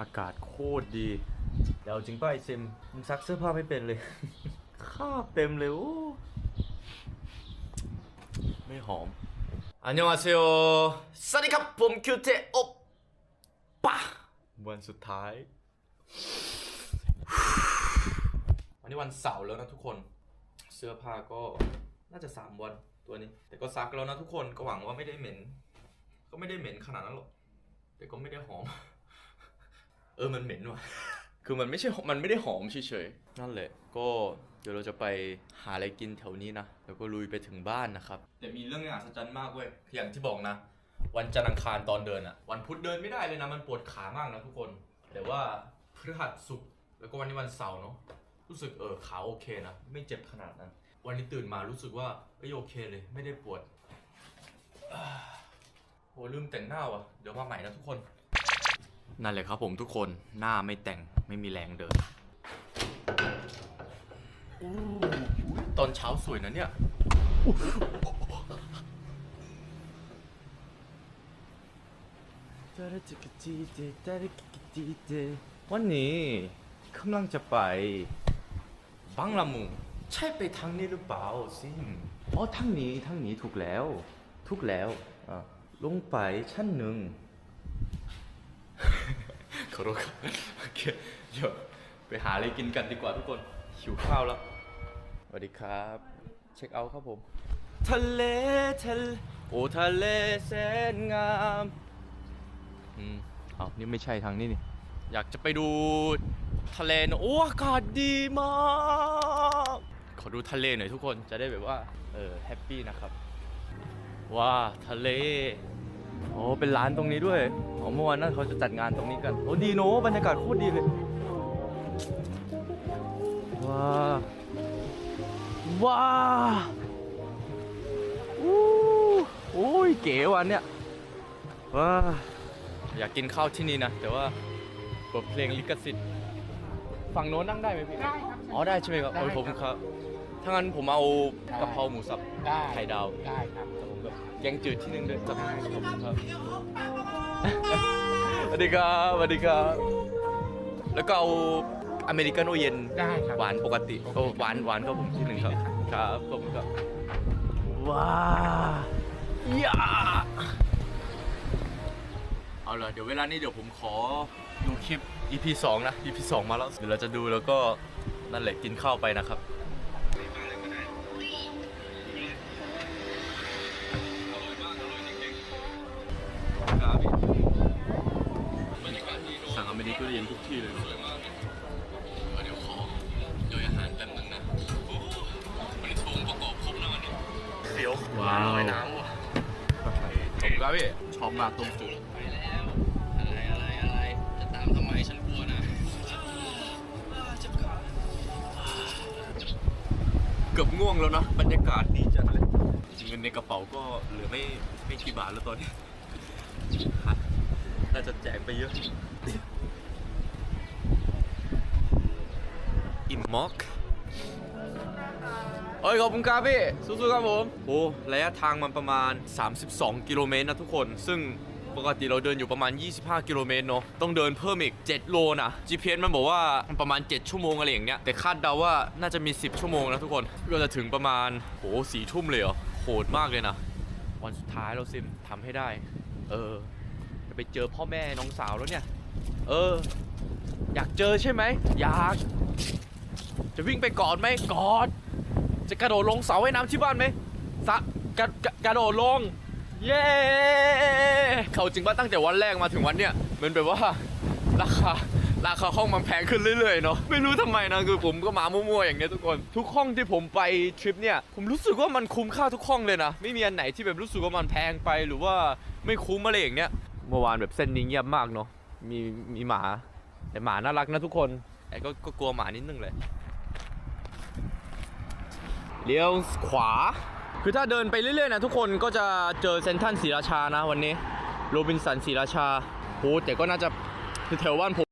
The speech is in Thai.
อากาศโคตรดีเดี๋ยวเอาจริงป่ะไอซิมมึงซักเสื้อผ้าไม่เป็นเลยคราบเต็มเลยโอ้ไม่หอมอันยองอาเซโอสวัสดีครับผมคิวเทโอปะวันสุดท้ายวันนี้วันเสาร์แล้วนะทุกคน เสื้อผ้าก็น่าจะ3วันตัวนี้ แต่ก็ซักแล้วนะทุกคนก็หวังว่าไม่ได้เหม็น ก็ไม่ได้เหม็นขนาดนั้นหรอกแต่ก็ไม่ได้หอม เออมันเหม็นว่ะ คือมันไม่ใช่ มันไม่ได้หอมเฉยๆ นั่นแหละ ก็เดี๋ยวเราจะไปหาอะไรกินแถวนี้นะ แล้วก็ลุยไปถึงบ้านนะครับ แต่มีเรื่องน่าอัศจรรย์มากเว้ย อย่างที่บอกนะ วันจันทร์อังคารตอนเดินอะวันพุธเดินไม่ได้เลยนะ มันปวดขามากนะทุกคน แต่ว่าพฤหัสศุกร์แล้วก็วันนี้วันเสาร์เนาะ รู้สึกเออขาโอเคนะ ไม่เจ็บขนาดนั้น วันนี้ตื่นมารู้สึกว่าเอ้ยโอเคเลย ไม่ได้ปวดโอ้ลืมแต่งหน้าว่ะ เดี๋ยวมาใหม่นะทุกคน นั่นแหละครับผมทุกคนหน้าไม่แต่งไม่มีแรงเดินอู้ตอนเช้าสวยนะเนี่ย วันนี้กำลังจะไปบังละมุงใช่ไปทางนี้หรือเปล่าซิมอ๋อทางนี้ทางนี้ถูกแล้ว ถูกแล้วอะลงไปชั้นหนึ่ง ขอโทษครับโอเคเดี๋ยวไปหาอะไรกินกันดีกว่าทุกคนหิวข้าวแล้วสวัสดีครับ เช็คเอาท์ครับผม ทะเลทะเลโอ้ทะเลแสนงามอืมเอาวนี่ไม่ใช่ทางนี้นี่ อยากจะไปดูทะเลนะโอ้อากาศดีมาก ขอดูทะเลหน่อยทุกคนจะได้แบบว่า เออแฮปปี้นะครับ ว้าทะเล โอ้เป็นร้านตรงนี้ด้วยอ๋อเมื่อวานนั้นเขาจะจัดงานตรงนี้กันโอ้ดีโนบรรยากาศโคตรดีเลยว้าว้าอู้โอ้ยเก๋วันเนี้ยว้าอยากกินข้าวที่นี่นะแต่ว่าเปิดเพลงลิขสิทธิ์ฝั่งโน้นนั่งได้ไหมพี่ได้ครับอ๋อได้ใช่ไหมครับได้โอ้ยครับผมครับ ถ้างั้นผมเอากะเพราหมูสับได้ไข่ดาวได้ครับครับผมกับแกงจืดที่หนึ่งด้วยครับขอบคุณครับสวัสดีครับสวัสดีครับ แล้วก็เอาอเมริกาโน่เย็นได้ครับหวานปกติโอ้หวานหวานครับผมที่หนึ่งครับครับผมครับว้าย่าเอาล่ะเดี๋ยวเวลานี้เดี๋ยวผมขอดูคลิป EP 2 นะ EP 2 มาแล้ว เดี๋ยวเราจะดูแล้วก็นั่นแหละกินข้าวไปนะครับครับ สั่งอเริกาเย็นทุกที่เลยเดี๋ยวขอย่อยอาหารแป๊บนึงนะโอ้มันทงประกอบครบแล้วมันเสียวว้าวไอ้น้ำว่ะผมครับพี่ชอบมากตรงจุดไปแล้วอะไรอะไรอะไรจะตามทำไมฉันกลัวนะเกือบง่วงแล้วนะบรรยากาศดีจังเลยเงินในกระเป๋าก็เหลือไม่ไม่กี่บาทแล้วตอนนี้น่าจะแจกไปเยอะ อิมม็อกเอ้ยขอบคุณครับพี่สู้ๆครับผมโอ้ระยะทางมันประมาณ 32 กิโลเมตรนะทุกคน ซึ่งปกติเราเดินอยู่ประมาณ 25 กิโลเมตรเนาะ ต้องเดินเพิ่มอีก 7 โลนะ GPS มันบอกว่าประมาณ 7 ชั่วโมงอะไรอย่างเงี้ย แต่คาดเดาว่าน่าจะมี 10 ชั่วโมงนะทุกคนก็จะถึงประมาณโหสี่ทุ่มเลยเหรอโหดมากเลยนะ วันสุดท้ายเราซิมทำให้ได้ เออ จะไปเจอพ่อแม่น้องสาวแล้วเนี่ย เออ อยากเจอใช่ไหมอยาก จะวิ่งไปกอดไหมกอดจะกระโดดลงเสาว่ายน้ำที่บ้านไหมสะกระกระกระโดดลง เย้เขาจริงว่าตั้งแต่วันแรกมาถึงวันเนี้ยเหมือนแบบว่าราคาราคาห้องมันแพงขึ้นเรื่อยๆเนาะไม่รู้ทำไมนะคือผมก็มามั่วๆอย่างเงี้ยทุกคน ทุกห้องที่ผมไปทริปเนี่ยผมรู้สึกว่ามันคุ้มค่าทุกห้องเลยนะไม่มีอันไหนที่แบบรู้สึกว่ามันแพงไปหรือว่าไม่คุ้มอะไรอย่างเงี้ยเมื่อวานแบบเส้นนี้เงียบมากเนาะมีมีหมา แต่หมาน่ารักนะทุกคนแต่ก็ก็กลัวหมานิดนึงเลย เลี้ยวขวา คือถ้าเดินไปเรื่อยๆนะทุกคนก็จะเจอเซนทันศรีราชานะวันนี้ โรบินสันศรีราชาโหแต่ก็น่าจะแถวบ้านผม